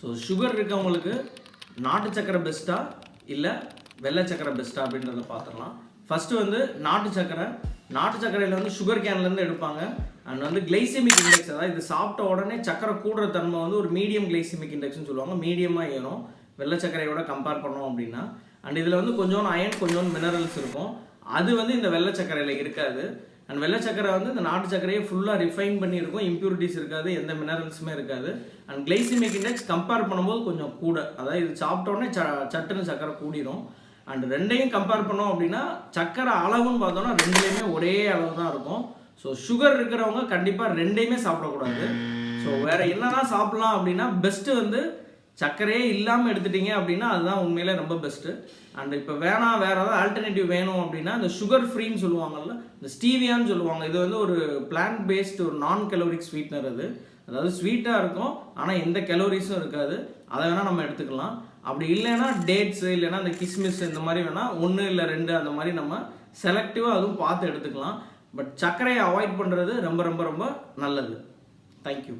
So sugar இருக்கவங்களுக்கு நாட்டு சக்கரை பெஸ்ட்டா இல்லை வெள்ளை சக்கரை பெஸ்ட்டா அப்படின்றத பார்த்துடலாம் ஃபஸ்ட்டு வந்து நாட்டு சக்கரை. நாட்டு சக்கரையில் வந்து சுகர் கேன்லேருந்து எடுப்பாங்க. அண்ட் வந்து கிளைசிமிக் இண்டெக்ஸ் அதாவது இது சாப்பிட்ட உடனே சக்கரை கூடுற தன்மை வந்து ஒரு மீடியம் கிளைசிமிக் இண்டெக்ஸ்னு சொல்லுவாங்க. மீடியமாக ஏறும். வெள்ளை சக்கரையோட கம்பேர் பண்ணோம் அப்படின்னா. அண்ட் இதில் வந்து கொஞ்சோண்டு அயன் கொஞ்சோண்டு மினரல்ஸ் இருக்கும். அது வந்து இந்த வெள்ளை சர்க்கரையில் இருக்காது. அண்ட் வெள்ளை சக்கரை வந்து இந்த நாட்டு சக்கரையை ஃபுல்லாக ரிஃபைன் பண்ணியிருக்கும். இம்ப்யூரிட்டிஸ் இருக்காது எந்த மினரல்ஸுமே இருக்காது. அண்ட் கிளைசிமிக் இண்டெக்ஸ் கம்பேர் பண்ணும்போது கொஞ்சம் கூட. அதாவது இது சாப்பிட்டோன்னே ச சட்டுன்னு சக்கரை கூடிரும். அண்ட் ரெண்டையும் கம்பேர் பண்ணோம் அப்படின்னா சக்கரை அளவுன்னு பார்த்தோம்னா ரெண்டுலேயுமே ஒரே அளவு தான் இருக்கும். ஸோ சுகர் இருக்கிறவங்க கண்டிப்பாக ரெண்டையுமே சாப்பிடக்கூடாது. ஸோ வேறு என்னதான் சாப்பிட்லாம் அப்படின்னா பெஸ்ட்டு வந்து சர்க்கரையே இல்லாமல் எடுத்துட்டீங்க அப்படின்னா அதுதான் உண்மையிலே ரொம்ப பெஸ்ட்டு அண்ட் இப்போ வேணாம் வேறு ஏதாவது ஆல்டர்னேட்டிவ் வேணும் அப்படின்னா இந்த சுகர் ஃப்ரீன்னு சொல்லுவாங்கல்ல இந்த ஸ்டீவியான்னு சொல்லுவாங்க. இது வந்து ஒரு பிளான்ட் பேஸ்டு ஒரு நான் கலோரிக் ஸ்வீட்னர் அது. அதாவது ஸ்வீட்டாக இருக்கும் ஆனால் எந்த கலோரிஸும் இருக்காது. அதை வேணால் நம்ம எடுத்துக்கலாம். அப்படி இல்லைன்னா டேட்ஸ் இல்லைன்னா இந்த கிஸ்மிஸ் இந்த மாதிரி வேணால் ஒன்று இல்லை ரெண்டு அந்த மாதிரி நம்ம செலக்டிவாக அதுவும் பார்த்து எடுத்துக்கலாம். பட் சர்க்கரையை அவாய்ட் பண்ணுறது ரொம்ப ரொம்ப ரொம்ப நல்லது. தேங்க்யூ